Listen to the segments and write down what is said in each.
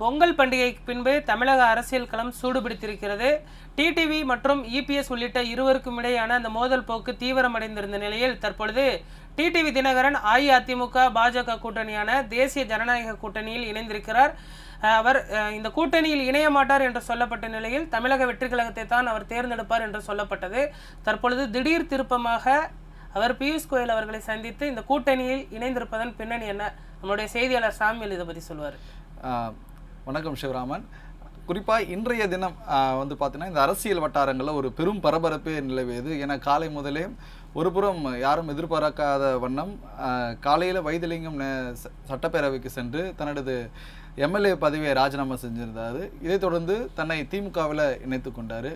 பொங்கல் பண்டிகைக்கு பின்பு தமிழக அரசியல் களம் சூடுபிடித்திருக்கிறது. டிடிவி மற்றும் இபிஎஸ் உள்ளிட்ட இருவருக்கும் இடையான அந்த மோதல் போக்கு தீவிரமடைந்திருந்த நிலையில் தற்பொழுது டிடிவி தினகரன் அஇஅதிமுக பாஜக கூட்டணியான தேசிய ஜனநாயக கூட்டணியில் இணைந்திருக்கிறார். அவர் இந்த கூட்டணியில் இணைய மாட்டார் என்று சொல்லப்பட்ட நிலையில் தமிழக வெற்றி கழகத்தை தான் அவர் தேர்ந்தெடுப்பார் என்று சொல்லப்பட்டது. தற்பொழுது திடீர் திருப்பமாக அவர் பியூஷ் கோயல் அவர்களை சந்தித்து இந்த கூட்டணியில் இணைந்திருப்பதன் பின்னணி என்ன? நம்மளுடைய செய்தியாளர் சாமியல் இதை பற்றி சொல்வார். வணக்கம் சிவராமன். குறிப்பாக இன்றைய தினம் வந்து பார்த்தீங்கன்னா இந்த அரசியல் வட்டாரங்களில் ஒரு பெரும் பரபரப்பே நிலவியது. ஏன்னா காலை முதலே ஒரு புறம் யாரும் எதிர்பார்க்காத வண்ணம் காலையில் வைத்திலிங்கம் சட்டப்பேரவைக்கு சென்று தன்னடது எம்எல்ஏ பதவியை ராஜினாமா செஞ்சிருந்தார். இதைத் தொடர்ந்து தன்னை திமுகவில் இணைத்து கொண்டார்.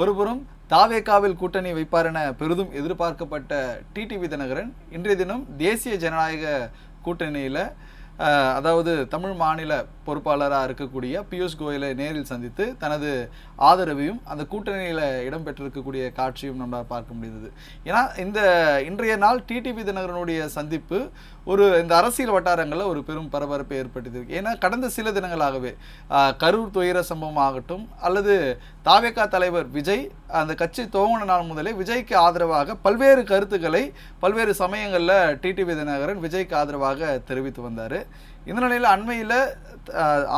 ஒருபுறம் தாவேகாவில் கூட்டணி வைப்பார் என பெரிதும் எதிர்பார்க்கப்பட்ட டிடிவி தினகரன் இன்றைய தினம் தேசிய ஜனநாயக கூட்டணியில் அதாவது தமிழ் மாநில பொறுப்பாளராக இருக்கக்கூடிய பியூஷ் கோயலை நேரில் சந்தித்து தனது ஆதரவையும் அந்த கூட்டணியில் இடம்பெற்றிருக்கக்கூடிய காட்சியும் நம்மளால் பார்க்க முடிந்தது. ஏன்னா இந்த இன்றைய நாள் டிடிவி தினகரனுடைய சந்திப்பு ஒரு இந்த அரசியல் வட்டாரங்களில் ஒரு பெரும் பரபரப்பை ஏற்படுத்தியிருக்கு ஏன்னா கடந்த சில தினங்களாகவே கரூர் துயர சம்பவம் ஆகட்டும் அல்லது தாவேக்கா தலைவர் விஜய் அந்த கட்சி துவங்கின நாள் முதலே விஜய்க்கு ஆதரவாக பல்வேறு கருத்துக்களை பல்வேறு சமயங்களில் டிடிவி தினகரன் விஜய்க்கு ஆதரவாக தெரிவித்து வந்தார். இந்த நிலையில் அண்மையில்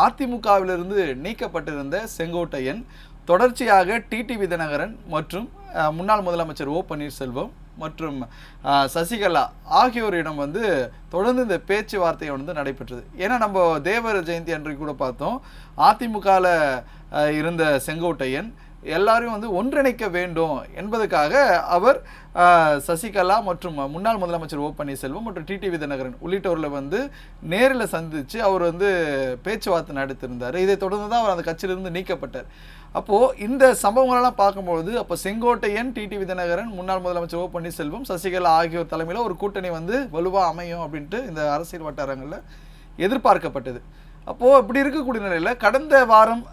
அதிமுகவிலிருந்து நீக்கப்பட்டிருந்த செங்கோட்டையன் தொடர்ச்சியாக டிடிவி தினகரன் மற்றும் முன்னாள் முதலமைச்சர் ஓ. பன்னீர்செல்வம் மற்றும் சசிகலா ஆகியோரிடம் வந்து தொடர்ந்து இந்த பேச்சுவார்த்தை வந்து நடைபெற்றது. ஏன்னா நம்ம தேவர் ஜெயந்தி அன்றைக்கு கூட பார்த்தோம். அதிமுகவில் இருந்த செங்கோட்டையன் எல்லாரையும் வந்து ஒன்றிணைக்க வேண்டும் என்பதற்காக அவர் சசிகலா மற்றும் முன்னாள் முதலமைச்சர் ஓ பன்னீர்செல்வம் மற்றும் டிடிவி தினகரன் உள்ளிட்டவர்களை வந்து நேரில் சந்தித்து அவர் வந்து பேச்சுவார்த்தை நடத்திருந்தார் இதை தொடர்ந்து தான் அவர் அந்த கட்சியிலிருந்து நீக்கப்பட்டார். அப்போது இந்த சம்பவங்களெல்லாம் பார்க்கும்பொழுது அப்போ செங்கோட்டையன் டிடிவி தினகரன் முன்னாள் முதலமைச்சர் ஓ பன்னீர்செல்வம் சசிகலா ஆகியோர் தலைமையில் ஒரு கூட்டணி வந்து வலுவாக அமையும் அப்படின்ட்டு இந்த அரசியல் வட்டாரங்களில் எதிர்பார்க்கப்பட்டது. அப்போது இப்படி இருக்கக்கூடிய நிலையில் கடந்த வாரம்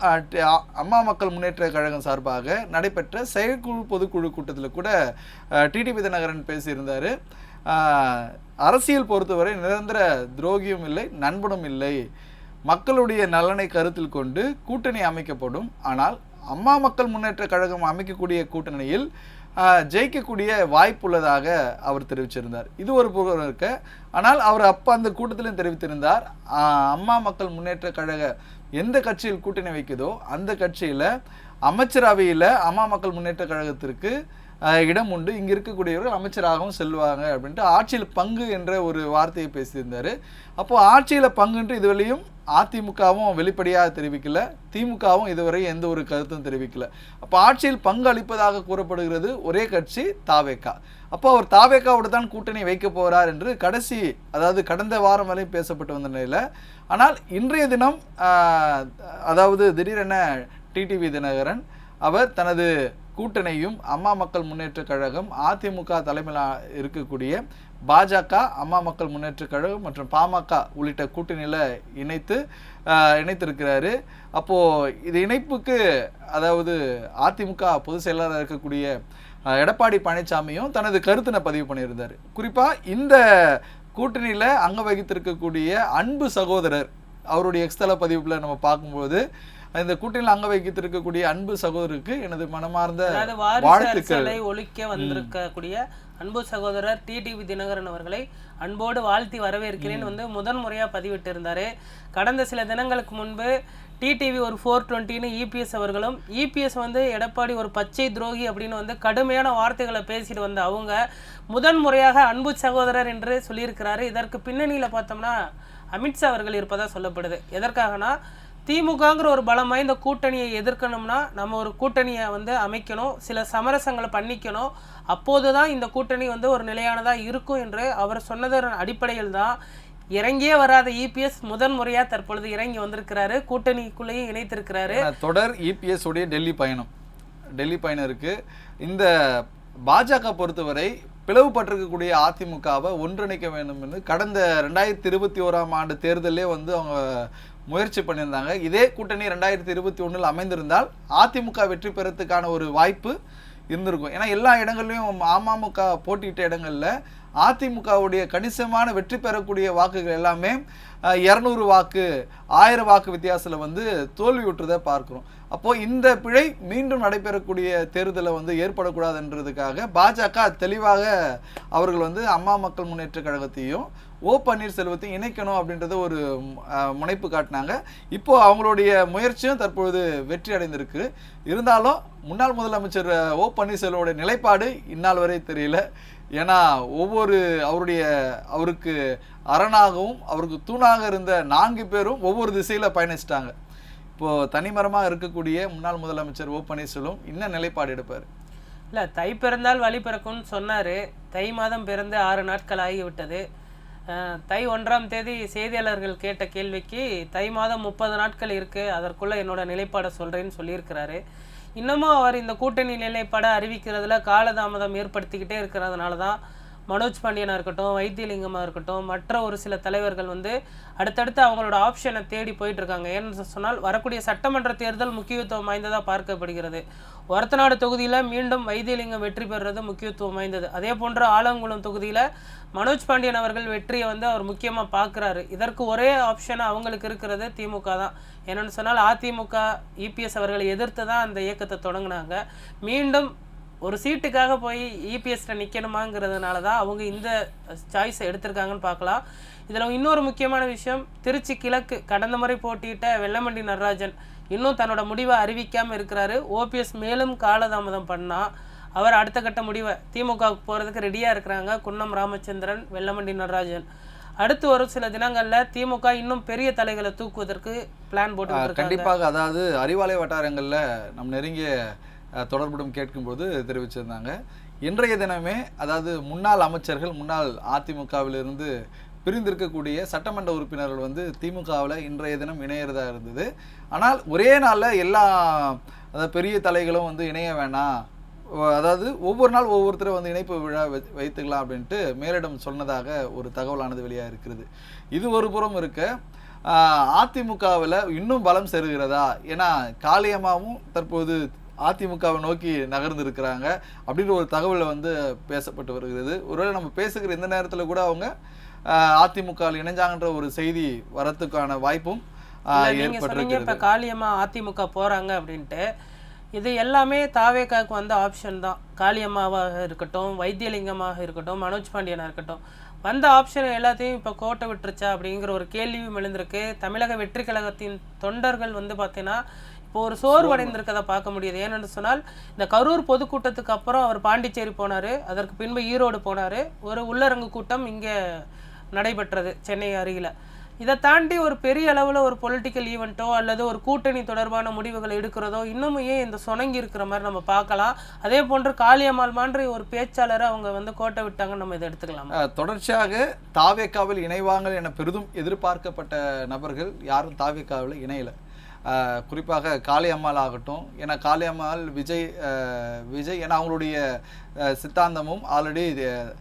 அம்மா மக்கள் முன்னேற்ற கழகம் சார்பாக நடைபெற்ற செயற்குழு பொதுக்குழு கூட்டத்தில் கூட டிடிவி தினகரன் பேசியிருந்தார். அரசியல் பொறுத்தவரை நிரந்தர துரோகியும் இல்லை நண்பனும் இல்லை. மக்களுடைய நலனை கருத்தில் கொண்டு கூட்டணி அமைக்கப்படும். ஆனால் அம்மா மக்கள் முன்னேற்ற கழகம் அமைக்கக்கூடிய கூட்டணியில் ஜெயிக்கக்கூடிய வாய்ப்புள்ளதாக அவர் தெரிவிச்சிருந்தார். இது ஒரு புறம் இருக்க. ஆனால் அவர் அப்போ அந்த கூட்டத்திலும் தெரிவித்திருந்தார். அம்மா மக்கள் முன்னேற்ற கழக எந்த கட்சியில் கூட்டணி வைக்குதோ அந்த கட்சியில் அமைச்சரவையில் அம்மா மக்கள் முன்னேற்ற கழகத்திற்கு இடம் உண்டு. இங்கே இருக்கக்கூடியவர்கள் அமைச்சராகவும் செல்வாங்க அப்படின்ட்டு ஆட்சியில் பங்கு என்ற ஒரு வார்த்தையை பேசியிருந்தார். அப்போது ஆட்சியில் பங்குன்ட்டு இதுவரையும் அதிமுகவும் வெளிப்படையாக தெரிவிக்கல. திமுகவும் இதுவரை எந்த ஒரு கருத்தும் தெரிவிக்கல. அப்போ ஆட்சியில் பங்கு அளிப்பதாக கூறப்படுகிறது ஒரே கட்சி தாவேக்கா. அப்போ அவர் தாவேக்காவோடு தான் கூட்டணி வைக்க போகிறார் என்று கடைசி அதாவது கடந்த வாரம் வரை பேசப்பட்டு வந்த நிலையில். ஆனால் இன்றைய தினம் அதாவது திடீரென டிடிவி தினகரன் அவர் தனது கூட்டணியும் அம்மா மக்கள் முன்னேற்ற கழகம் அதிமுக தலைமையில் இருக்கக்கூடிய பாஜக அம்மா மக்கள் முன்னேற்ற கழகம் மற்றும் பாமக உள்ளிட்ட கூட்டணியில் இணைத்து இணைத்திருக்கிறாரு. அப்போது இது இணைப்புக்கு அதாவது அதிமுக பொதுச் செயலாளராக இருக்கக்கூடிய எடப்பாடி பழனிசாமியும் தனது கருத்தினை பதிவு பண்ணியிருந்தார். குறிப்பாக இந்த கூட்டணியில் அங்க வகித்திருக்கக்கூடிய அன்பு சகோதரர் அவருடைய எக்ஸ்தல பதிவில் நம்ம பார்க்கும்போது இந்த கூட்டணியில் அங்க வகித்திருக்கக்கூடிய அன்பு சகோதரருக்கு எனது மனமார்ந்த வாழ்த்துக்கள். ஒழிக்க வந்திருக்கக்கூடிய அன்பு சகோதரர் டிடிவி தினகரன் அவர்களை அன்போடு வாழ்த்தி வரவேற்கிறேன் வந்து முதன் முறையா பதிவிட்டிருந்தாரு. கடந்த சில தினங்களுக்கு முன்பு டிடிவி ஒரு ஃபோர் டுவெண்ட்டின்னு இபிஎஸ் அவர்களும் இபிஎஸ் வந்து எடப்பாடி ஒரு பச்சை துரோகி அப்படின்னு வந்து கடுமையான வார்த்தைகளை பேசிட்டு வந்த அவங்க முதன் முறையாக அன்பு சகோதரர் என்று சொல்லியிருக்கிறாரு. இதற்கு பின்னணியில பார்த்தோம்னா அமித்ஷா அவர்கள் இருப்பதா சொல்லப்படுது. எதற்காகனா திமுகங்கிற ஒரு பலம் வாய்ந்த கூட்டணியை எதிர்க்கணும்னா நம்ம ஒரு கூட்டணியை வந்து அமைக்கணும் சில சமரசங்களை பண்ணிக்கணும். அப்போது தான் இந்த கூட்டணி வந்து ஒரு நிலையானதாக இருக்கும் என்று அவர் சொன்னதன் அடிப்படையில் தான் இறங்கியே வராத இபிஎஸ் முதன் முறையாக தற்பொழுது இறங்கி வந்திருக்கிறாரு. கூட்டணிக்குள்ளேயும் இணைத்திருக்கிறாரு. தொடர் இபிஎஸ் உடைய டெல்லி பயணம். டெல்லி பயணம் இருக்கு. இந்த பாஜக பொறுத்தவரை பிளவுபட்டிருக்கக்கூடிய அதிமுகவை ஒன்றிணைக்க வேண்டும் என்று கடந்த ரெண்டாயிரத்தி இருபத்தி ஓராம் ஆண்டு தேர்தலே வந்து அவங்க முயற்சி பண்ணியிருந்தாங்க. இதே கூட்டணி ரெண்டாயிரத்தி இருபத்தி ஒன்றில் அமைந்திருந்தால் அதிமுக வெற்றி பெறத்துக்கான ஒரு வாய்ப்பு இருந்திருக்கும். ஏன்னா எல்லா இடங்கள்லையும் அமமுக போட்டியிட்ட இடங்களில் அதிமுகவுடைய கணிசமான வெற்றி பெறக்கூடிய வாக்குகள் எல்லாமே இரநூறு வாக்கு ஆயிரம் வாக்கு வித்தியாசத்தில் வந்து தோல்வி விட்டுறதை அப்போது இந்த பிழை மீண்டும் நடைபெறக்கூடிய தேர்தலை வந்து ஏற்படக்கூடாதுன்றதுக்காக பாஜக தெளிவாக அவர்கள் வந்து அம்மா மக்கள் முன்னேற்ற கழகத்தையும் ஓ பன்னீர்செல்வத்தை இணைக்கணும் அப்படின்றத ஒரு முனைப்பு காட்டினாங்க. இப்போ அவங்களுடைய முயற்சியும் தற்பொழுது வெற்றி அடைந்திருக்கு. இருந்தாலும் முன்னாள் முதலமைச்சர் ஓ பன்னீர்செல்வமுடைய நிலைப்பாடு இந்நாள் வரை தெரியல. ஏன்னா ஒவ்வொரு அவருடைய அவருக்கு அரணாகவும் அவருக்கு தூணாக இருந்த நான்கு பேரும் ஒவ்வொரு திசையில் பயணிச்சிட்டாங்க. இப்போது தனிமரமாக இருக்கக்கூடிய முன்னாள் முதலமைச்சர் ஓ பன்னீர்செல்வம் என்ன நிலைப்பாடு எடுப்பார்? இல்லை தை பிறந்தால் வழி பிறக்கும்னு சொன்னார். தை மாதம் பிறந்து ஆறு நாட்கள் ஆகிவிட்டது. தை ஒன்றாம் தேதி செய்தியாளர்கள் கேட்ட கேள்விக்கு தை மாதம் முப்பது நாட்கள் இருக்குது அதற்குள்ளே என்னோட நிலைப்பாடை சொல்கிறேன்னு சொல்லியிருக்கிறாரு. இன்னமும் அவர் இந்த கூட்டணி நிலைப்பாடை அறிவிக்கிறதுல காலதாமதம் ஏற்படுத்திக்கிட்டே இருக்கிறதுனால தான் மனோஜ் பாண்டியனாக இருக்கட்டும் வைத்தியலிங்கமாக இருக்கட்டும் மற்ற ஒரு சில தலைவர்கள் வந்து அடுத்தடுத்து அவங்களோட ஆப்ஷனை தேடி போயிட்டுருக்காங்க. ஏன்னு சொன்னால் வரக்கூடிய சட்டமன்ற தேர்தல் முக்கியத்துவம் வாய்ந்ததாக பார்க்கப்படுகிறது. ஒரத்தநாடு தொகுதியில் மீண்டும் வைத்தியலிங்கம் வெற்றி பெறுறது முக்கியத்துவம் வாய்ந்தது. அதே போன்று ஆலங்குளம் தொகுதியில் மனோஜ் பாண்டியன் அவர்கள் வெற்றியை வந்து அவர் முக்கியமாக பார்க்குறாரு இதற்கு ஒரே ஆப்ஷன் அவங்களுக்கு இருக்கிறது திமுக தான். என்னென்னு சொன்னால் அதிமுக இபிஎஸ் அவர்களை எதிர்த்து தான் அந்த இயக்கத்தை தொடங்கினாங்க. மீண்டும் ஒரு சீட்டுக்காக போய் இபிஎஸ்ல நிற்கணுமாங்கிறதுனால தான் அவங்க இந்த சாய்ஸை எடுத்திருக்காங்கன்னு பார்க்கலாம். இதில் இன்னொரு முக்கியமான விஷயம் திருச்சி கிழக்கு கடந்த முறை போட்டியிட்ட வெள்ளமண்டி நடராஜன் இன்னும் தன்னோட முடிவை அறிவிக்காமல் இருக்கிறாரு. ஓபிஎஸ் மேலும் காலதாமதம் பண்ணா அவர் அடுத்த கட்ட முடிவை திமுகவுக்கு போகிறதுக்கு ரெடியாக இருக்கிறாங்க குன்னம் ராமச்சந்திரன் வெள்ளமண்டி நடராஜன். அடுத்து ஒரு சில தினங்களில் திமுக இன்னும் பெரிய தலைகளை தூக்குவதற்கு பிளான் போட்டு கண்டிப்பாக அதாவது அறிவாலய வட்டாரங்கள்ல நம் நெருங்கிய தொடர்புடும் கேட்கும்போது தெரிவிச்சிருந்தாங்க. இன்றைய தினமே அதாவது முன்னாள் அமைச்சர்கள் முன்னாள் அதிமுகவிலிருந்து பிரிந்திருக்கக்கூடிய சட்டமன்ற உறுப்பினர்கள் வந்து திமுகவில் இன்றைய தினம் இணையிறதா இருந்தது. ஆனால் ஒரே நாளில் எல்லா அதாவது பெரிய தலைகளும் வந்து இணைய வேணாம். அதாவது ஒவ்வொரு நாள் ஒவ்வொருத்தரும் வந்து இணைப்பு விழா வை- வைத்துக்கலாம் அப்படின்ட்டு மேலிடம் சொன்னதாக ஒரு தகவலானது வெளியாக இருக்கிறது. இது ஒரு புறம் இருக்க அதிமுகவில் இன்னும் பலம் செருகிறதா? ஏன்னா காளியம்மாவும் தற்போது அதிமுகவை நோக்கி நகர்ந்து இருக்கிறாங்க அப்படின்ற ஒரு தகவல் வந்து பேசப்பட்டு வருகிறது. ஒருவேளை நம்ம பேசுகிற இந்த நேரத்தில் கூட அவங்க அதிமுக இணைஞ்சாங்கன்ற ஒரு செய்தி வரத்துக்கான வாய்ப்பும் சொன்னீங்க இப்ப காளியம்மா அதிமுக போறாங்க அப்படின்ட்டு. இது எல்லாமே தாவேக்காக்கு வந்த ஆப்ஷன் தான். காளியம்மாவாக இருக்கட்டும் வைத்தியலிங்கமாக இருக்கட்டும் மனோஜ் பாண்டியனா இருக்கட்டும். வந்த ஆப்ஷன் எல்லாத்தையும் இப்போ கோட்டை விட்டுருச்சா அப்படிங்கிற ஒரு கேள்வியும் எழுந்திருக்கு. தமிழக வெற்றி கழகத்தின் தொண்டர்கள் வந்து பார்த்தீங்கன்னா இப்போ ஒரு சோர்வடைந்திருக்கதை பார்க்க முடியுது. ஏன்னு சொன்னால் இந்த கரூர் பொதுக்கூட்டத்துக்கு அப்புறம் அவர் பாண்டிச்சேரி போனார். அதற்கு பின்பு ஈரோடு போனார். ஒரு உள்ளரங்கு கூட்டம் இங்கே நடைபெற்றது சென்னை அருகில். இதை தாண்டி ஒரு பெரிய அளவில் ஒரு பொலிட்டிக்கல் ஈவெண்ட்டோ அல்லது ஒரு கூட்டணி தொடர்பான முடிவுகளை எடுக்கிறதோ இன்னமும் ஏன் இந்த சுணங்கி இருக்கிற மாதிரி நம்ம பார்க்கலாம். அதே போன்று காளியம்மாள் மாதிரி ஒரு பேச்சாளரை அவங்க வந்து கோட்டை விட்டாங்கன்னு நம்ம இதை எடுத்துக்கலாம்? தொடர்ச்சியாக தாவேக்காவில் இணைவாங்க என பெரிதும் எதிர்பார்க்கப்பட்ட நபர்கள் யாரும் தாவேக்காவில் இணையலை. குறிப்பாக காளியம்மாள் ஆகட்டும். ஏன்னா காளியம்மாள் விஜய் விஜய் ஏன்னா அவங்களுடைய சித்தாந்தமும் ஆல்ரெடி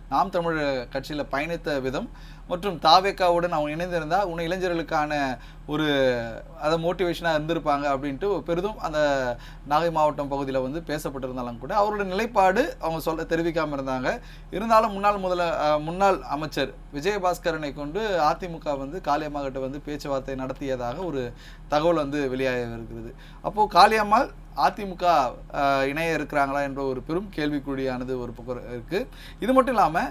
நாம் தமிழ் கட்சியில் பயணித்த விதம். மற்றும் தாவேக்காவுடன் அவங்க இணைந்திருந்தால் உன்னை இளைஞர்களுக்கான ஒரு அதை மோட்டிவேஷனாக இருந்திருப்பாங்க அப்படின்ட்டு பெரிதும் அந்த நாகை மாவட்டம் பகுதியில் வந்து பேசப்பட்டிருந்தாலும் கூட அவரோட நிலைப்பாடு அவங்க சொல்ல தெரிவிக்காமல் இருந்தாங்க. இருந்தாலும் முன்னாள் முதல முன்னாள் அமைச்சர் விஜயபாஸ்கரனை கொண்டு அதிமுக வந்து காளியம்மாக்கிட்ட வந்து பேச்சுவார்த்தை நடத்தியதாக ஒரு தகவல் வந்து வெளியாக இருக்கிறது அப்போது காளியம்மாள் அதிமுக இணைய இருக்கிறாங்களா என்ற ஒரு பெரும் கேள்விக்குறியானது ஒரு பக்கம் இருக்குது இது மட்டும் இல்லாமல்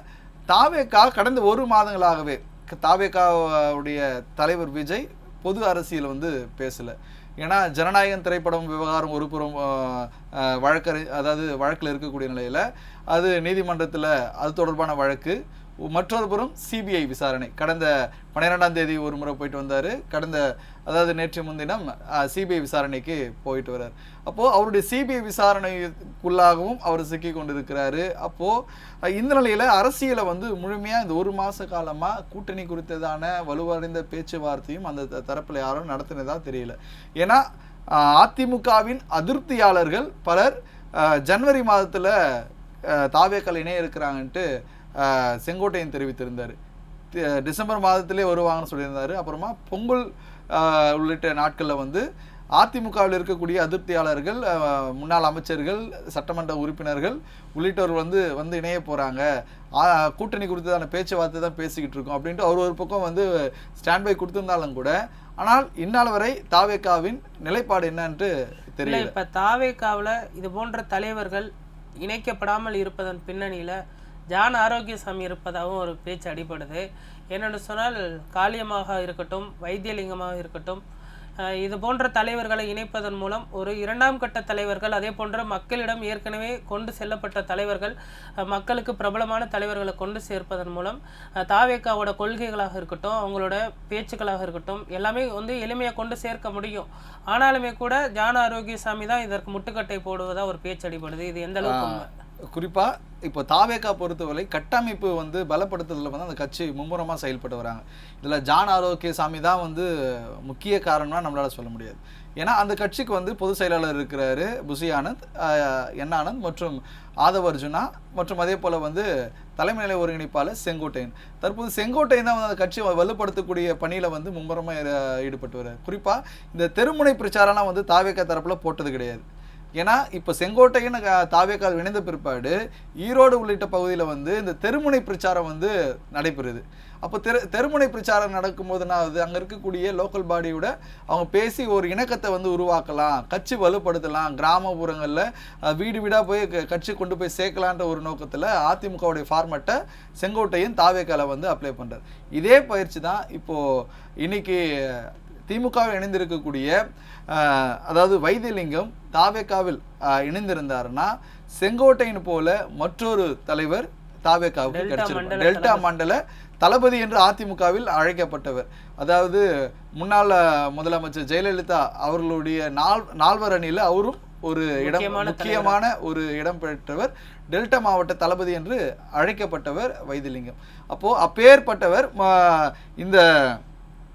தாவேக்கா கடந்த ஒரு மாதங்களாகவே தாவேக்காவுடைய தலைவர் விஜய் பொது அரசியல் வந்து பேசல. ஏன்னா ஜனநாயகன் திரைப்படம் விவகாரம் ஒரு புறம் வழக்கறி அதாவது வழக்கில் இருக்கக்கூடிய நிலையில் அது நீதிமன்றத்தில் அது தொடர்பான வழக்கு. மற்றொரு புறம் சிபிஐ விசாரணை. கடந்த பன்னிரெண்டாம் தேதி ஒரு முறை போயிட்டு வந்தார். கடந்த அதாவது நேற்று முன்தினம் சிபிஐ விசாரணைக்கு போயிட்டு வர்றார். அப்போது அவருடைய சிபிஐ விசாரணைக்குள்ளாகவும் அவர் சிக்கி கொண்டிருக்கிறாரு. அப்போது இந்த நிலையில் அரசியலை வந்து முழுமையாக இந்த ஒரு மாத காலமாக கூட்டணி குறித்ததான வலுவடைந்த பேச்சுவார்த்தையும் அந்த த- யாரும் நடத்தினதா தெரியல. ஏன்னா அதிமுகவின் அதிருப்தியாளர்கள் பலர் ஜனவரி மாதத்தில் தாவேக்கல் இணைய இருக்கிறாங்கன்ட்டு செங்கோட்டையன் தெரிவித்திருந்தார். டிசம்பர் மாதத்திலே வருவாங்கன்னு சொல்லியிருந்தார். அப்புறமா பொங்கல் உள்ளிட்ட நாட்களில் வந்து அதிமுகவில் இருக்கக்கூடிய அதிருப்தியாளர்கள் முன்னாள் அமைச்சர்கள் சட்டமன்ற உறுப்பினர்கள் உள்ளிட்டோர் வந்து வந்து இணைய போகிறாங்க கூட்டணி கொடுத்ததான பேச்சுவார்த்தை தான் பேசிக்கிட்டு இருக்கோம் அப்படின்ட்டு அவர் ஒரு பக்கம் வந்து ஸ்டாண்ட் பை கூட ஆனால் இந்நாள் வரை தாவேக்காவின் நிலைப்பாடு என்னன்ட்டு தெரியல. இப்போ தாவேக்காவில் இது போன்ற தலைவர்கள் இணைக்கப்படாமல் இருப்பதன் பின்னணியில் ஜான் ஆரோக்கியசாமி இருப்பதாகவும் ஒரு பேச்சு அடிபடுது. என்னென்னு சொன்னால் காளியமாக இருக்கட்டும் வைத்தியலிங்கமாக இருக்கட்டும் இது போன்ற தலைவர்களை இணைப்பதன் மூலம் ஒரு இரண்டாம் கட்ட தலைவர்கள் அதே போன்ற மக்களிடம் ஏற்கனவே கொண்டு செல்லப்பட்ட தலைவர்கள் மக்களுக்கு பிரபலமான தலைவர்களை கொண்டு சேர்ப்பதன் மூலம் தாவேக்காவோட கொள்கைகளாக இருக்கட்டும் அவங்களோட பேச்சுக்களாக இருக்கட்டும் எல்லாமே வந்து எளிமையாக கொண்டு சேர்க்க முடியும். ஆனாலுமே கூட ஜான ஆரோக்கியசாமி தான் இதற்கு முட்டுக்கட்டை போடுவதா ஒரு பேச்சு அடிபடுது. இது எந்த அளவுக்கு குறிப்பாக இப்போ தாவேக்கா பொறுத்தவரை கட்டமைப்பு வந்து பலப்படுத்துதலில் வந்து அந்த கட்சி மும்முரமாக செயல்பட்டு வராங்க. இதில் ஜான் ஆரோக்கியசாமி தான் வந்து முக்கிய காரணம்னா நம்மளால் சொல்ல முடியாது. ஏன்னா அந்த கட்சிக்கு வந்து பொதுச் செயலாளர் இருக்கிறாரு புசி ஆனந்த் என் ஆனந்த் மற்றும் ஆதவ் அர்ஜுனா மற்றும் அதே போல் வந்து தலைமை நிலை ஒருங்கிணைப்பாளர் செங்கோட்டையன். தற்போது செங்கோட்டையன் தான் வந்து அந்த கட்சியை வலுப்படுத்தக்கூடிய பணியில் வந்து மும்முரமாக ஈடுபட்டு வர்றாரு. குறிப்பாக இந்த தெருமுனை பிரச்சாரம்லாம் வந்து தாவேக்கா தரப்பில் போட்டது கிடையாது. ஏன்னா இப்போ செங்கோட்டையின் தாவேக்கால் இணைந்த பிற்பாடு ஈரோடு உள்ளிட்ட பகுதியில் வந்து இந்த தெருமுனை பிரச்சாரம் வந்து நடைபெறுது. அப்போ தெரு தெருமுனை பிரச்சாரம் நடக்கும்போது நான் அது அங்கே இருக்கக்கூடிய லோக்கல் பாடியோட அவங்க பேசி ஒரு இணக்கத்தை வந்து உருவாக்கலாம் கட்சி வலுப்படுத்தலாம் கிராமப்புறங்களில் வீடு வீடாக போய் க- கட்சி கொண்டு போய் சேர்க்கலான்ற ஒரு நோக்கத்தில் அதிமுகவுடைய ஃபார்மேட்டை செங்கோட்டையும் தாவேக்கால வந்து அப்ளை பண்ணுறாரு இதே பயிற்சி தான் இப்போது இன்னைக்கு திமுகவில் இணைந்திருக்கக்கூடிய அதாவது வைத்தியலிங்கம் தாவேக்காவில் இணைந்திருந்தாருன்னா செங்கோட்டையின் போல மற்றொரு தலைவர் தாவேக்காவுக்கு மண்டல டெல்டா மண்டல தளபதி என்று அதிமுகவில் அழைக்கப்பட்டவர். அதாவது முன்னாள் முதலமைச்சர் ஜெயலலிதா அவர்களுடைய நால் நால்வர் அணியில் அவரும் ஒரு இடம் முக்கியமான ஒரு இடம் பெற்றவர். டெல்டா மாவட்ட தளபதி என்று அழைக்கப்பட்டவர் வைத்திலிங்கம். அப்போ அப்பேற்பட்டவர் இந்த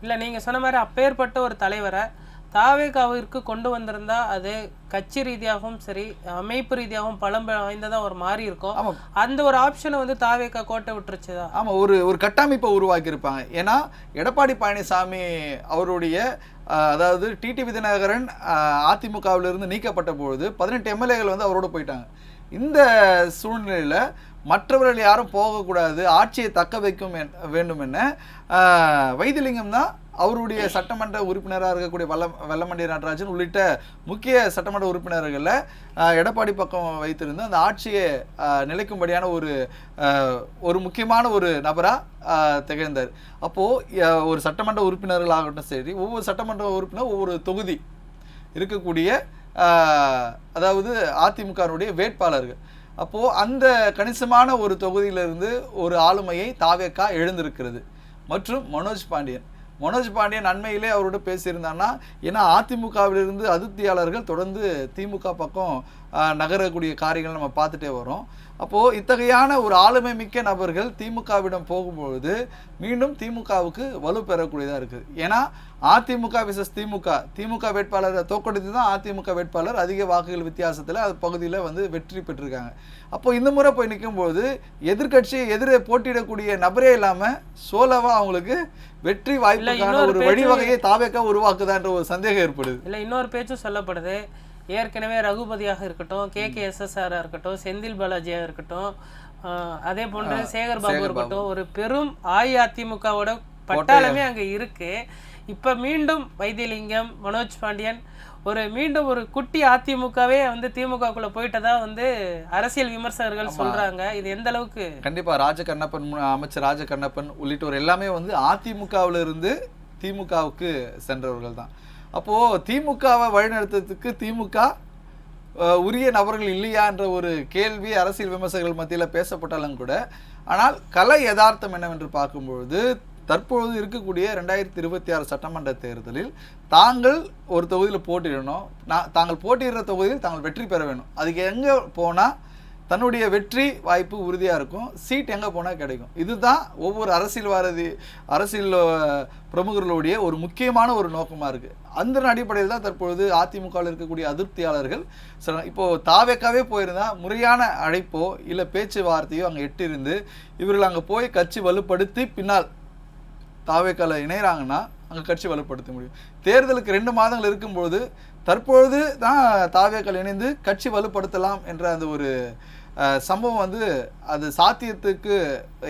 இல்ல நீங்க சொன்ன மாதிரி அப்பேற்பட்ட ஒரு தலைவரை தாவேகாவிற்கு கொண்டு வந்திருந்தா அது கட்சி ரீதியாகவும் சரி அமைப்பு ரீதியாகவும் பலம் வாய்ந்ததா ஒரு மாறி இருக்கும். அந்த ஒரு ஆப்ஷனை வந்து தாவேகா கோட்டை விட்டுருச்சுதா? ஆமா ஒரு ஒரு கட்டமைப்பை உருவாக்கி இருப்பாங்க ஏன்னா எடப்பாடி பழனிசாமி அவருடைய அதாவது டிடி விதிநகரன் அதிமுகவில் இருந்து நீக்கப்பட்ட பொழுது பதினெட்டு எம்எல்ஏகள் வந்து அவரோட போயிட்டாங்க. இந்த சூழ்நிலையில மற்றவர்கள் யாரும் போகக்கூடாது ஆட்சியை தக்க வைக்கும் வேண்டும் என ஆஹ், வைத்திலிங்கம் தான் அவருடைய சட்டமன்ற உறுப்பினராக இருக்கக்கூடிய வல்ல வெல்லமண்டி நடராஜன் உள்ளிட்ட முக்கிய சட்டமன்ற உறுப்பினர்களை எடப்பாடி பக்கம் வைத்திருந்து அந்த ஆட்சியை நிலைக்கும்படியான ஒரு ஒரு முக்கியமான ஒரு நபராக திகழ்ந்தார். அப்போது ஒரு சட்டமன்ற உறுப்பினர்களாகட்டும் சரி ஒவ்வொரு சட்டமன்ற உறுப்பினர் ஒவ்வொரு தொகுதி இருக்கக்கூடிய அதாவது அதிமுகனுடைய வேட்பாளர்கள். அப்போது அந்த கணிசமான ஒரு தொகுதியிலிருந்து ஒரு ஆளுமையை தாவேக்கா எழுந்திருக்கிறது. மற்றும் மனோஜ் பாண்டியன். மனோஜ் பாண்டியன் அண்மையிலே அவரோட பேசியிருந்தான்னா ஏன்னா அதிமுகவிலிருந்து அதிருப்தியாளர்கள் தொடர்ந்து திமுக பக்கம் நகரக்கூடிய காரியங்கள் நம்ம பார்த்துட்டே வரோம். அப்போது இத்தகையான ஒரு ஆளுமை மிக்க நபர்கள் திமுகவிடம் போகும்பொழுது மீண்டும் திமுகவுக்கு வலு பெறக்கூடியதாக இருக்குது ஏன்னா அதிமுக விசஸ் திமுக திமுக வேட்பாளரை தோக்கடித்து தான் அதிமுக வேட்பாளர் அதிக வாக்குகள் வித்தியாசத்தில் அது பகுதியில் வந்து வெற்றி பெற்றிருக்காங்க. அப்போ இந்த முறை போய் நிற்கும்போது எதிர்க்கட்சி எதிரே போட்டியிடக்கூடிய நபரே இல்லாமல் சோலவா அவங்களுக்கு வெற்றி வாய்ப்புக்கான ஒரு வழிவகையை தாவேக்கா உருவாக்குதான்ற ஒரு சந்தேகம் ஏற்படுது. இல்ல இன்னொரு பேச்சும் சொல்லப்படுது. ஏற்கனவே ரகுபதியாக இருக்கட்டும் கே கே எஸ்எஸ்ஆரா இருக்கட்டும் செந்தில் பாலாஜியா இருக்கட்டும் அதே போன்று சேகர் பாபு இருக்கட்டும் ஒரு பெரும் அஇஅதிமுகவோட பட்டாளமே அங்க இருக்கு. இப்ப மீண்டும் வைத்தியலிங்கம் மனோஜ் பாண்டியன் ஒரு மீண்டும் ஒரு குட்டி அதிமுகவே வந்து திமுகக்குள்ள போயிட்டதா வந்து அரசியல் விமர்சகர்கள் சொல்றாங்க. இது எந்த அளவுக்கு? கண்டிப்பா ராஜகண்ணப்பன் மு- அமைச்சர் ராஜகண்ணப்பன் உள்ளிட்டோர் எல்லாமே வந்து அதிமுகவுல இருந்து திமுகவுக்கு சென்றவர்கள் தான் அப்போது திமுகவை வழிநடத்துறதுக்கு திமுக உரிய நபர்கள் இல்லையா என்ற ஒரு கேள்வி அரசியல் விமர்சகர்கள் மத்தியில் பேசப்பட்டாலும் கூட ஆனால் கலை யதார்த்தம் என்னவென்று பார்க்கும்பொழுது தற்பொழுது இருக்கக்கூடிய ரெண்டாயிரத்தி இருபத்தி ஆறு சட்டமன்ற தேர்தலில் தாங்கள் ஒரு தொகுதியில் போட்டியிடணும். நான் தாங்கள் போட்டியிடுற தொகுதியில் தாங்கள் வெற்றி பெற வேணும். அதுக்கு எங்கே போனால் தன்னுடைய வெற்றி வாய்ப்பு உறுதியாக இருக்கும். சீட் எங்கே போனால் கிடைக்கும். இதுதான் ஒவ்வொரு அரசியல்வாதி அரசியல் பிரமுகர்களுடைய ஒரு முக்கியமான ஒரு நோக்கமாக இருக்குது அந்த அடிப்படையில் தான் தற்பொழுது அதிமுகவில் இருக்கக்கூடிய அதிருப்தியாளர்கள் சில இப்போது தாவேக்காவே போயிருந்தால் முறையான அழைப்போ இல்லை பேச்சுவார்த்தையோ அங்கே எட்டிருந்து இவர்கள் அங்கே போய் கட்சி வலுப்படுத்தி பின்னால் தாவேக்கால இணைகிறாங்கன்னா அங்கே கட்சி வலுப்படுத்த முடியும். தேர்தலுக்கு ரெண்டு மாதங்கள் இருக்கும்போது தற்பொழுது தான் தாவேக்கள் இணைந்து கட்சி வலுப்படுத்தலாம் என்ற அந்த ஒரு சம்பவம் வந்து அது சாத்தியத்துக்கு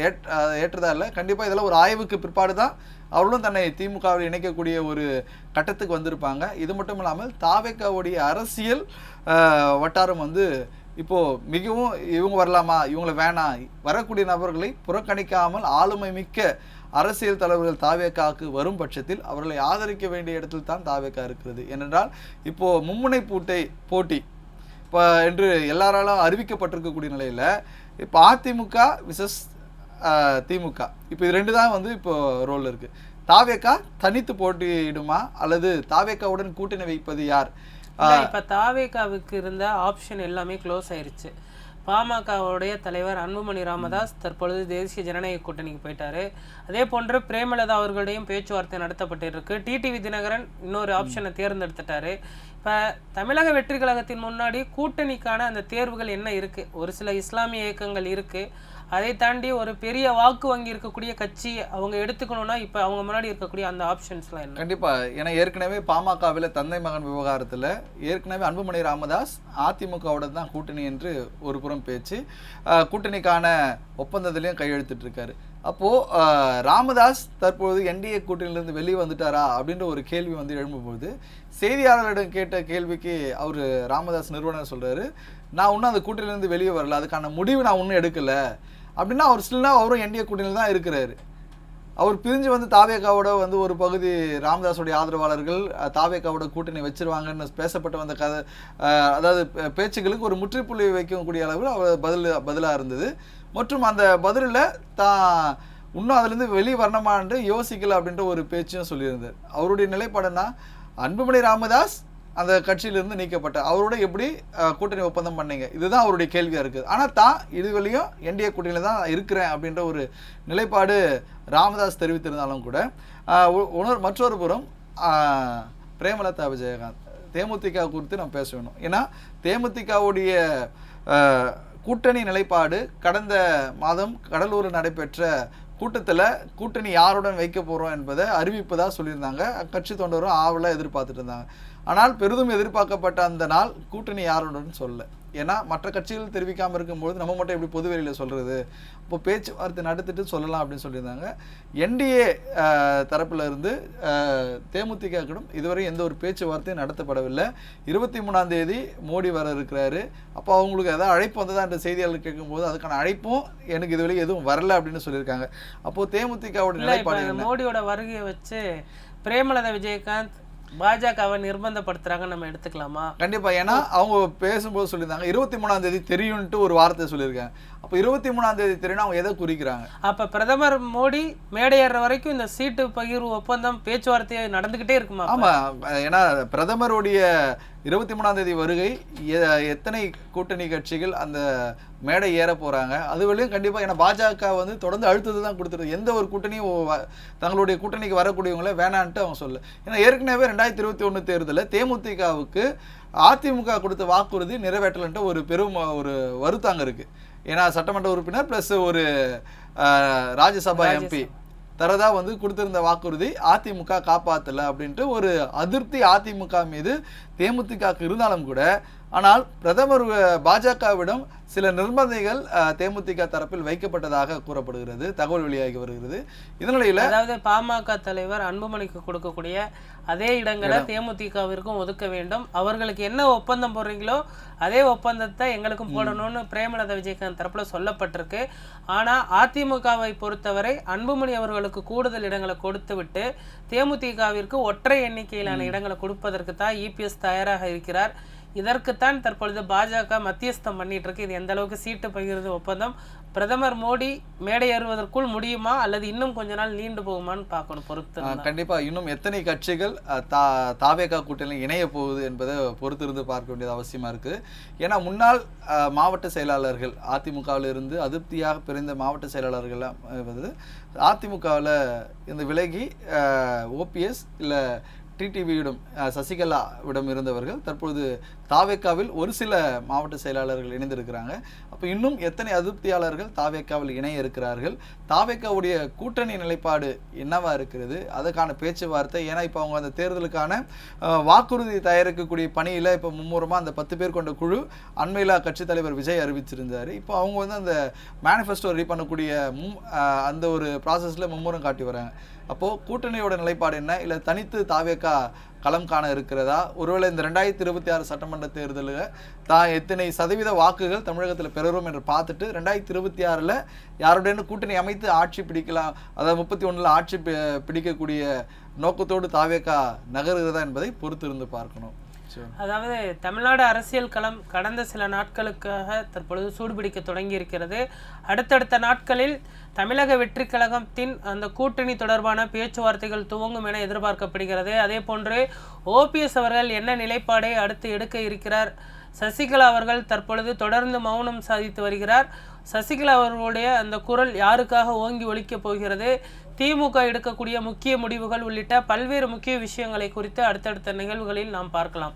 ஏற் ஏற்றதா இல்லை. கண்டிப்பாக இதெல்லாம் ஒரு ஆய்வுக்கு பிற்பாடு தான் அவர்களும் தன்னை திமுகவில் இணைக்கக்கூடிய ஒரு கட்டத்துக்கு வந்திருப்பாங்க. இது மட்டும் இல்லாமல் தாவேக்காவுடைய அரசியல் வட்டாரம் வந்து இப்போது மிகவும் இவங்க வரலாமா இவங்களை வேணாம் வரக்கூடிய நபர்களை புறக்கணிக்காமல் ஆளுமை மிக்க அரசியல் தலைவர்கள் தாவேக்காவுக்கு வரும் பட்சத்தில் அவர்களை ஆதரிக்க வேண்டிய இடத்தில் தான் தாவேக்கா இருக்கிறது. ஏனென்றால் இப்போது மும்முனை பூட்டை போட்டி இப்போ என்று எல்லாராலும் அறிவிக்கப்பட்டிருக்கக்கூடிய நிலையில் இப்போ அதிமுக விசஸ் திமுக. இப்போ இது ரெண்டு தான் வந்து இப்போ ரோல் இருக்கு. தாவேக்கா தனித்து போட்டியிடுமா? அல்லது தாவேக்காவுடன் கூட்டணி வைப்பது யார்? இப்ப தாவேகாவுக்கு இருந்த ஆப்ஷன் எல்லாமே க்ளோஸ் ஆயிருச்சு. பாமகவுடைய தலைவர் அன்புமணி ராமதாஸ் தற்பொழுது தேசிய ஜனநாயக கூட்டணிக்கு போயிட்டாரு. அதே போன்று பிரேமலதா அவர்களுடையும் பேச்சுவார்த்தை நடத்தப்பட்டிருக்கு. டிடிவி தினகரன் இன்னொரு ஆப்ஷனை தேர்ந்தெடுத்துட்டாரு. இப்ப தமிழக வெற்றி கழகத்தின் முன்னாடி கூட்டணிக்கான அந்த தேர்வுகள் என்ன இருக்கு? ஒரு சில இஸ்லாமிய இயக்கங்கள் இருக்கு. அதை தாண்டி ஒரு பெரிய வாக்கு வங்கி இருக்கக்கூடிய கட்சி அவங்க எடுத்துக்கணும்னா இப்போ அவங்க முன்னாடி இருக்கக்கூடிய அந்த ஆப்ஷன்ஸ்லாம் என்ன? கண்டிப்பாக ஏன்னா ஏற்கனவே பாமகவில் தந்தை மகன் விவகாரத்தில் ஏற்கனவே அன்புமணி ராமதாஸ் அதிமுகவோட தான் கூட்டணி என்று ஒரு புறம் பேச்சு. கூட்டணிக்கான ஒப்பந்தத்திலையும் கையெழுத்திட்டு இருக்காரு அப்போது ராமதாஸ் தற்போது என்டிஏ கூட்டணியிலிருந்து வெளியே வந்துட்டாரா அப்படின்ற ஒரு கேள்வி வந்து எழும்பும்போது செய்தியாளர்களிடம் கேட்ட கேள்விக்கு அவர் ராமதாஸ் நிறுவனர் சொல்கிறாரு நான் இன்னும் அந்த கூட்டணியிலேருந்து வெளியே வரல அதுக்கான முடிவு நான் இன்னும் எடுக்கலை அப்படின்னா அவர் ஸ்டில்னா அவரும் என்டிஏ கூட்டணியில் தான் இருக்கிறாரு. அவர் பிரிஞ்சு வந்து தாவேக்காவோட வந்து ஒரு பகுதி ராமதாஸுடைய ஆதரவாளர்கள் தாவேக்காவோட கூட்டணி வச்சிருவாங்கன்னு பேசப்பட்டு வந்த கதை அதாவது பே- பேச்சுக்களுக்கு ஒரு முற்றுப்புள்ளி வைக்கக்கூடிய அளவில் அவர் பதில் பதிலாக இருந்தது. மற்றும் அந்த பதிலில் தான் இன்னும் அதுலேருந்து வெளியே வரணுமான்ட்டு யோசிக்கல அப்படின்ற ஒரு பேச்சும் சொல்லியிருந்தார். அவருடைய நிலைப்பாடுனா அன்புமணி ராமதாஸ் அந்த கட்சியிலிருந்து நீக்கப்பட்டார் அவரோட எப்படி கூட்டணி ஒப்பந்தம் பண்ணீங்க? இதுதான் அவருடைய கேள்வியாக இருக்குது ஆனால் தான் இதுவரையும் என்டிஏ கூட்டணியில் தான் இருக்கிறேன் அப்படின்ற ஒரு நிலைப்பாடு ராமதாஸ் தெரிவித்திருந்தாலும் கூட உ- உணர் மற்றொரு புறம் பிரேமலதா விஜயகாந்த் தேமுதிக குறித்து நம்ம பேச வேணும். ஏன்னா தேமுதிகவுடைய கூட்டணி நிலைப்பாடு கடந்த மாதம் கடலூரில் நடைபெற்ற கூட்டத்தில் கூட்டணி யாருடன் வைக்க போகிறோம் என்பதை அறிவிப்பதாக சொல்லியிருந்தாங்க. கட்சி தொண்டரும் ஆவலாக எதிர்பார்த்துட்டு இருந்தாங்க. ஆனால் பெரிதும் எதிர்பார்க்கப்பட்ட அந்த நாள் கூட்டணி யாருடன் சொல்லலை. ஏன்னா மற்ற கட்சிகள் தெரிவிக்காமல் இருக்கும்போது நம்ம மட்டும் எப்படி பொது வெளியில் சொல்கிறது இப்போ பேச்சுவார்த்தை நடத்திட்டு சொல்லலாம் அப்படின்னு சொல்லியிருந்தாங்க. என்டிஏ தரப்புல இருந்து தேமுதிகவும் இதுவரை எந்த ஒரு பேச்சுவார்த்தையும் நடத்தப்படவில்லை. இருபத்தி மூணாம் தேதி மோடி வர இருக்கிறாரு. அப்போ அவங்களுக்கு ஏதாவது அழைப்பு வந்ததா என்ற செய்தியாளர் கேட்கும்போது அதுக்கான அழைப்பும் எனக்கு இதுவரை எதுவும் வரல அப்படின்னு சொல்லியிருக்காங்க. அப்போ தேமுதிகவோட இல்ல இப்ப நிலைப்பாடு மோடியோட வருகையை வச்சு பிரேமலதா விஜயகாந்த் பாஜகவை நிர்பந்தப்படுத்துறாங்க நம்ம எடுத்துக்கலாமா? கண்டிப்பா. ஏன்னா அவங்க பேசும்போது சொல்லியிருந்தாங்க. இருபத்தி மூணாம் தேதி தெரியும்ட்டு ஒரு வார்த்தை சொல்லியிருக்காங்க அப்போ இருபத்தி மூணாம் தேதி தெரியும் அவங்க எதை குறிக்கிறாங்க? அப்ப பிரதமர் மோடி மேடை ஏறுற வரைக்கும் இந்த சீட்டு பகிர்வு ஒப்பந்தம் பேச்சுவார்த்தை நடந்துகிட்டே இருக்குமா அப்ப? ஆமா ஏன்னா பிரதமருடைய இருபத்தி மூணாம் தேதி வருகை எத்தனை கூட்டணி கட்சிகள் அந்த மேடை ஏற போறாங்க அது வரையும் கண்டிப்பா ஏன்னா பாஜக வந்து தொடர்ந்து அழுத்தத்தை தான் கொடுத்துருது. எந்த ஒரு கூட்டணியும் தங்களுடைய கூட்டணிக்கு வரக்கூடியவங்கள வேணான்ட்டு அவங்க சொல்ல ஏன்னா ஏற்கனவே ரெண்டாயிரத்தி இருபத்தி ஒன்று தேர்தலில் தேமுதிகவுக்கு அதிமுக கொடுத்த வாக்குறுதி நிறைவேற்றலன்ட்டு ஒரு பெரும் ஒரு வருத்தம் அங்க இருக்கு. ஏன்னா சட்டமன்ற உறுப்பினர் ப்ளஸ் ஒரு ராஜ்யசபா எம்பி தரதா வந்து கொடுத்திருந்த வாக்குறுதி அதிமுக காப்பாத்தல அப்படின்ட்டு ஒரு அதிருப்தி அதிமுக மீது தேமுதிகக்கு இருந்தாலும் கூட ஆனால் பிரதமர் பாஜகவிடம் சில நிர்பந்தங்கள் தேமுதிக தரப்பில் வைக்கப்பட்டதாக கூறப்படுகிறது தகவல் வெளியாகி வருகிறது. இதனிலையில அதாவது பாமக தலைவர் அன்புமணிக்கு கொடுக்கக்கூடிய அதே இடங்களை தேமுதிகவிற்கும் ஒதுக்க வேண்டும். அவர்களுக்கு என்ன ஒப்பந்தம் போடுறீங்களோ அதே ஒப்பந்தத்தை எங்களுக்கும் போடணும்னு பிரேமலதா விஜயகாந்த் தரப்புல சொல்லப்பட்டிருக்கு. ஆனா அதிமுகவை பொறுத்தவரை அன்புமணி அவர்களுக்கு கூடுதல் இடங்களை கொடுத்து விட்டு தேமுதிகவிற்கு ஒற்றை எண்ணிக்கையிலான இடங்களை கொடுப்பதற்கு தான் இபிஎஸ் தயாராக இருக்கிறார். இதற்குத்தான் தற்பொழுது பாஜக மத்தியஸ்தம் பண்ணிட்டு இருக்கு. இது எந்த அளவுக்கு சீட்டு பகிர்ந்து ஒப்பந்தம்? பிரதமர் மோடி மேடை ஏறுவதற்குள் முடியுமா? அல்லது இன்னும் கொஞ்ச நாள் நீண்டு போகுமான்னு பார்க்கணும் பொறுத்து கண்டிப்பா. இன்னும் எத்தனை கட்சிகள் தா தாவேகா கூட்டணி இணைய போகுது என்பதை பொறுத்திருந்து பார்க்க வேண்டியது அவசியமா இருக்கு. ஏன்னா முன்னாள் மாவட்ட செயலாளர்கள் அதிமுகவில் இருந்து அதிருப்தியாக பிரிந்த மாவட்ட செயலாளர்கள் வந்து அதிமுகவில் இந்த விலகி ஓபிஎஸ் இல்லை டிடிவியிடம் சசிகலாவிடம் இருந்தவர்கள் தற்பொழுது தாவேக்காவில் ஒரு சில மாவட்ட செயலாளர்கள் இணைந்திருக்கிறாங்க. அப்போ இன்னும் எத்தனை அதிருப்தியாளர்கள் தாவேக்காவில் இணைய இருக்கிறார்கள்? தாவேக்காவுடைய கூட்டணி நிலைப்பாடு என்னவா இருக்கிறது? அதற்கான பேச்சுவார்த்தை ஏன்னா இப்போ அவங்க அந்த தேர்தலுக்கான வாக்குறுதி தயாரிக்கக்கூடிய பணியில் இப்போ மும்முரமாக அந்த பத்து பேர் கொண்ட குழு அண்மையில் கட்சித் தலைவர் விஜய் அறிவிச்சிருந்தார் இப்போ அவங்க வந்து அந்த மேனிஃபெஸ்டோ ரெடி பண்ணக்கூடிய மும் அந்த ஒரு ப்ராசஸில் மும்முரம் காட்டி வராங்க. அப்போது கூட்டணியோட நிலைப்பாடு என்ன? இல்லை தனித்து தாவேக்கா களம் காண இருக்கிறதா? ஒருவேளை இந்த ரெண்டாயிரத்தி இருபத்தி ஆறு சட்டமன்ற தேர்தலில் தான் எத்தனை சதவீத வாக்குகள் தமிழகத்தில் பெறுறோம் என்று பார்த்துட்டு ரெண்டாயிரத்தி இருபத்தி ஆறில் யாருடைய கூட்டணி அமைத்து ஆட்சி பிடிக்கலாம் அதாவது முப்பத்தி ஒன்றில் ஆட்சி பி- பிடிக்கக்கூடிய நோக்கத்தோடு தாவேக்கா நகருகிறதா என்பதை பொறுத்து இருந்து பார்க்கணும். அதாவது தமிழ்நாடு அரசியல் களம் கடந்த சில நாட்களுக்காக தற்பொழுது சூடுபிடிக்க தொடங்கி இருக்கிறது அடுத்தடுத்த நாட்களில் தமிழக வெற்றி கழகத்தின் அந்த கூட்டணி தொடர்பான பேச்சுவார்த்தைகள் துவங்கும் என எதிர்பார்க்கப்படுகிறது. அதே போன்று ஓபிஎஸ் அவர்கள் என்ன நிலைப்பாடை அடுத்து எடுக்க இருக்கிறார்? சசிகலா அவர்கள் தற்பொழுது தொடர்ந்து மௌனம் சாதித்து வருகிறார். சசிகலா அவர்களுடைய அந்த குரல் யாருக்காக ஓங்கி ஒழிக்கப் போகிறது? திமுக எடுக்கக்கூடிய முக்கிய முடிவுகள் உள்ளிட்ட பல்வேறு முக்கிய விஷயங்களை குறித்து அடுத்தடுத்த நிகழ்வுகளில் நாம் பார்க்கலாம்.